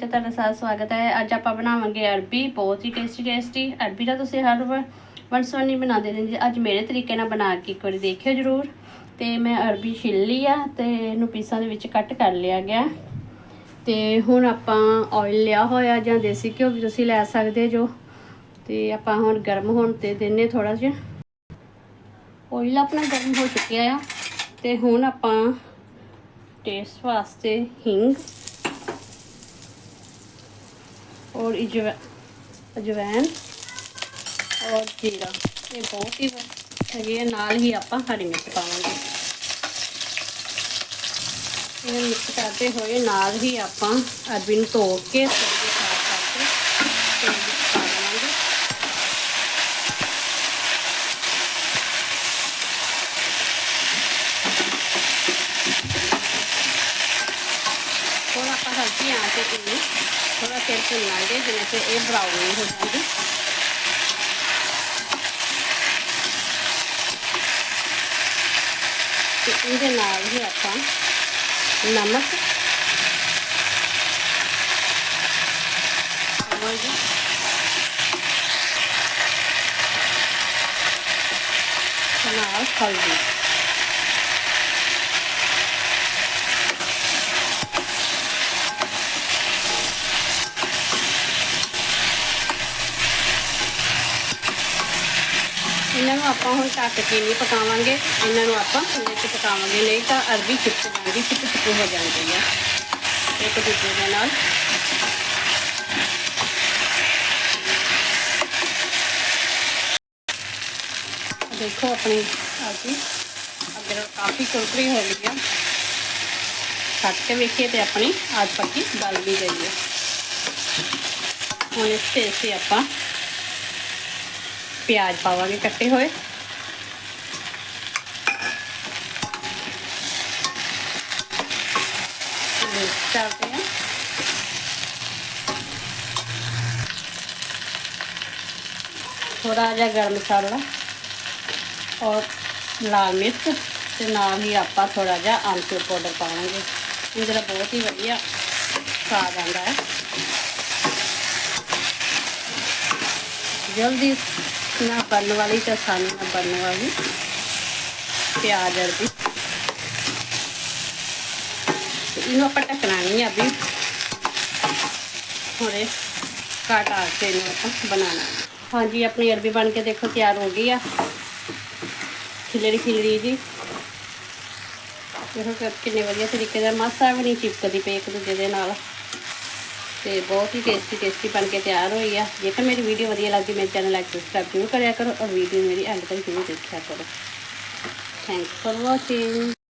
ਚ ਤੁਹਾਡਾ ਸਾਰਾ ਸਵਾਗਤ ਹੈ। ਅੱਜ ਆਪਾਂ ਬਣਾਵਾਂਗੇ ਅਰਬੀ, ਬਹੁਤ ਹੀ ਟੇਸਟੀ ਟੇਸਟੀ ਅਰਬੀ ਦਾ ਤੁਸੀਂ ਹਰ ਵਾਰ ਵਨਸਵਨੀ ਬਣਾਉਂਦੇ ਰਹਿੰਦੇ। ਅੱਜ ਮੇਰੇ ਤਰੀਕੇ ਨਾਲ ਬਣਾ ਕੇ ਇੱਕ ਵਾਰੀ ਦੇਖਿਓ ਜਰੂਰ। ਤੇ ਮੈਂ ਅਰਬੀ ਛਿੱਲ ਲਈ ਆ ਤੇ ਇਹਨੂੰ ਪੀਸਾਂ ਦੇ ਵਿੱਚ ਕੱਟ ਕਰ ਲਿਆ ਗਿਆ। ਤੇ ਹੁਣ ਆਪਾਂ ਆਇਲ ਲਿਆ ਹੋਇਆ ਜਾਂ ਦੇਸੀ ਘਿਓ ਵੀ ਤੁਸੀਂ ਲੈ ਸਕਦੇ ਜੋ। ਤੇ ਆਪਾਂ ਹੁਣ ਗਰਮ ਹੋਣ ਤੇ ਦਿੰਨੇ ਥੋੜਾ ਜਿਹਾ। ਆਇਲ ਆਪਣਾ ਗਰਮ ਹੋ ਚੁੱਕਿਆ ਆ। ਤੇ ਹੁਣ ਆਪਾਂ ਟੇਸਟ ਵਾਸਤੇ ਹਿੰਗ और अजवैन और जीरा। ये बहुत ही है, नाल ही आप हरी मिर्च पावे मिक्स करते हुए, नाल ही आप अरबी धो के हल्की आँच ਥੋੜਾ ਚਿਰ ਭੁੰਨਾਂਗੇ ਜਿਵੇਂ ਕਿ ਇਹ ਬਰਾਊਨ ਨਹੀਂ ਹੋ ਜਾਂਦੀ ਤੇ ਇਹਦੇ ਨਾਲ ਹੀ ਆਪਾਂ ਨਮਕ ਹੋਰ ਜੀ ਤੇ ਨਾਲ ਹਲਦੀ ਇਹਨਾਂ ਨੂੰ ਆਪਾਂ ਹੁਣ ਢੱਕ ਕੇ ਨਹੀਂ ਪਕਾਵਾਂਗੇ। ਇਹਨਾਂ ਨੂੰ ਆਪਾਂ ਥੱਲੇ 'ਚ ਪਕਾਵਾਂਗੇ। ਨਹੀਂ ਤਾਂ ਅਰਬੀ ਚਿਪਕ ਜਾਂਦੀ ਚਿਪ ਚਿਪ ਹੋ ਜਾਂਦੀ ਆ। ਇੱਕ ਦੂਜੇ ਦੇ ਨਾਲ। ਦੇਖੋ ਆਪਣੀ ਅਰਬੀ ਅਗਰ ਕਾਫੀ ਕੁਰਕਰੀ ਹੋ ਗਈ ਆ। ਕੱਟ ਕੇ ਵੇਖੀਏ ਤੇ ਆਪਣੀ ਆਜ ਪੱਕੀ ਗਲ ਵੀ ਗਈ ਹੈ ਹੁਣ ਇਸ ਤੇ ਅਸੀਂ ਆਪਾਂ ਪਿਆਜ਼ ਪਾਵਾਂਗੇ ਕੱਟੇ ਹੋਏ ਮਿਕਸ ਕਰਦੇ ਹਾਂ ਥੋੜਾ ਜਿਹਾ ਗਰਮ ਮਸਾਲਾ ਔਰ ਲਾਲ ਮਿਰਚ ਤੇ ਨਾਲ ਹੀ ਆਪਾਂ ਥੋੜਾ ਜਿਹਾ ਆਮਚੂਰ ਪਾਊਡਰ ਪਾਵਾਂਗੇ ਇਹਦੇ ਨਾਲ ਬਹੁਤ ਹੀ ਵਧੀਆ ਸਵਾਦ ਆਉਂਦਾ ਹੈ ਜਲਦੀ ਨਾ ਬਣਨ ਵਾਲੀ ਤੇ ਆਸਾਨੀ ਨਾਲ ਬਣਨ ਵਾਲੀ ਪਿਆਜ਼ ਅਰਬੀ। ਇਹਨੂੰ ਆਪਾਂ ਢੱਕਣਾ ਨਹੀਂ ਆ ਵੀ ਹੁਣੇ ਕਾਟ ਆ ਕੇ ਇਹਨੂੰ ਆਪਾਂ ਬਣਾਉਣਾ। ਹਾਂਜੀ, ਆਪਣੀ ਅਰਬੀ ਬਣ ਕੇ ਦੇਖੋ ਤਿਆਰ ਹੋ ਗਈ ਆ। ਖਿਲੜੀ ਖਿਲੜੀ ਜੀ। ਦੇਖੋ ਕਿੰਨੇ ਵਧੀਆ ਤਰੀਕੇ ਦਾ ਮਾਸਾ ਵੀ ਨਹੀਂ ਚਿਪਕਦੀ ਪਈ ਇੱਕ ਦੂਜੇ ਦੇ ਨਾਲ। ਤੇ ਬਹੁਤ ਹੀ ਟੇਸਟੀ ਟੇਸਟੀ ਬਣ ਕੇ ਤਿਆਰ ਹੋਈ ਆ। ਜੇਕਰ ਮੇਰੀ ਵੀਡੀਓ ਵਧੀਆ ਲੱਗਦੀ, ਮੇਰੇ ਚੈਨਲ ਲਾਈਕ ਸਬਸਕ੍ਰਾਈਬ ਜ਼ਰੂਰ ਕਰਿਆ ਕਰੋ ਔਰ ਵੀਡੀਓ ਮੇਰੀ ਐਂਡ ਤੱਕ ਜ਼ਰੂਰ ਦੇਖਿਆ ਕਰੋ। Thanks for watching